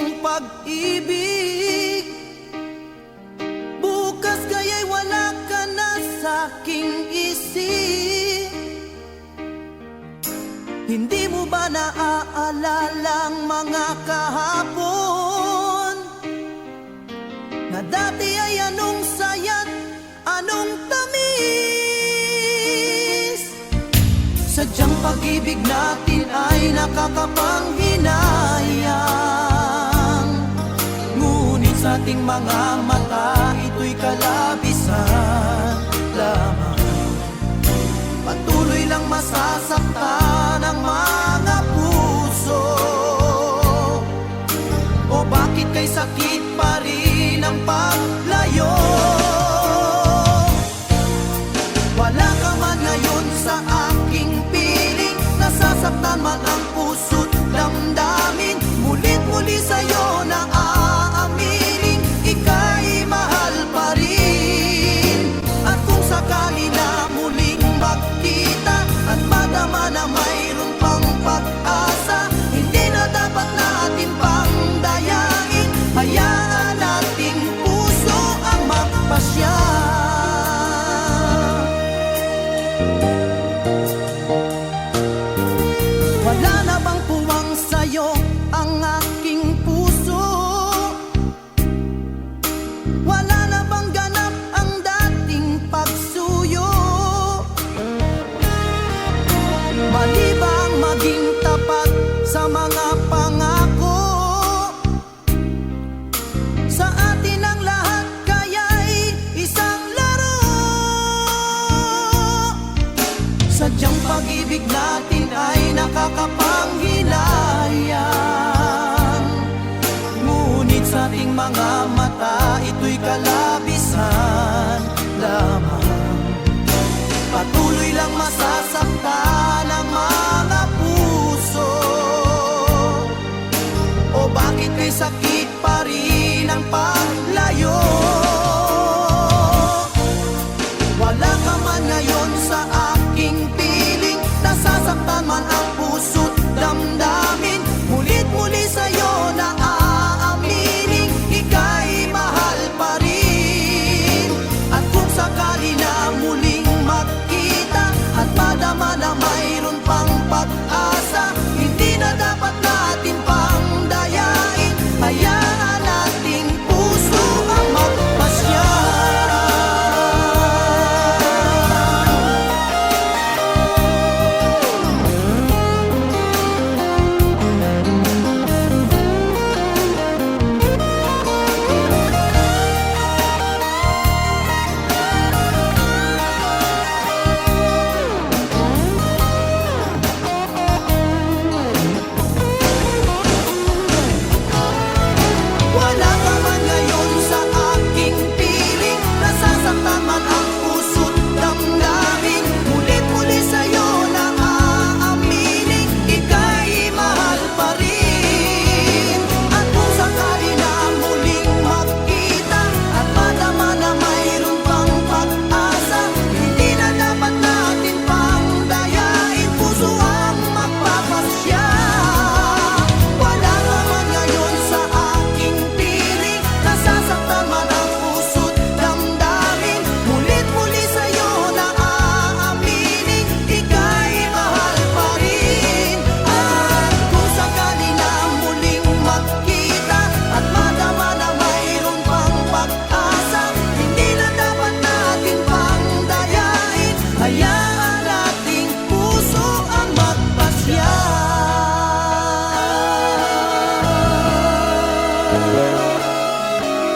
iyong pag-ibig. Bukas kaya'y wala ka na sa'king isip. Hindi mo ba naaalala ang mga kahapon? Na dati ay anong saya't anong tamis? Sadyang pag-ibig natin ay nakakapanghinayang sa ating mga mata ito'y kalabisan lamang. Patuloy lang masasaktan ang mga puso. O bakit kay sakit pa rin ang paglayo? Wala ka man ngayon sa aking piling. Nasasaktan man ang puso't damdamin. Mulit-muli sa'yo Sadyang pag-ibig natin ay nakakapanghinayang Ngunit sa ating mga mata ito'y kalabisan lamang. Patuloy lang masasaktan ang mga puso. O bakit kay sakit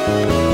Música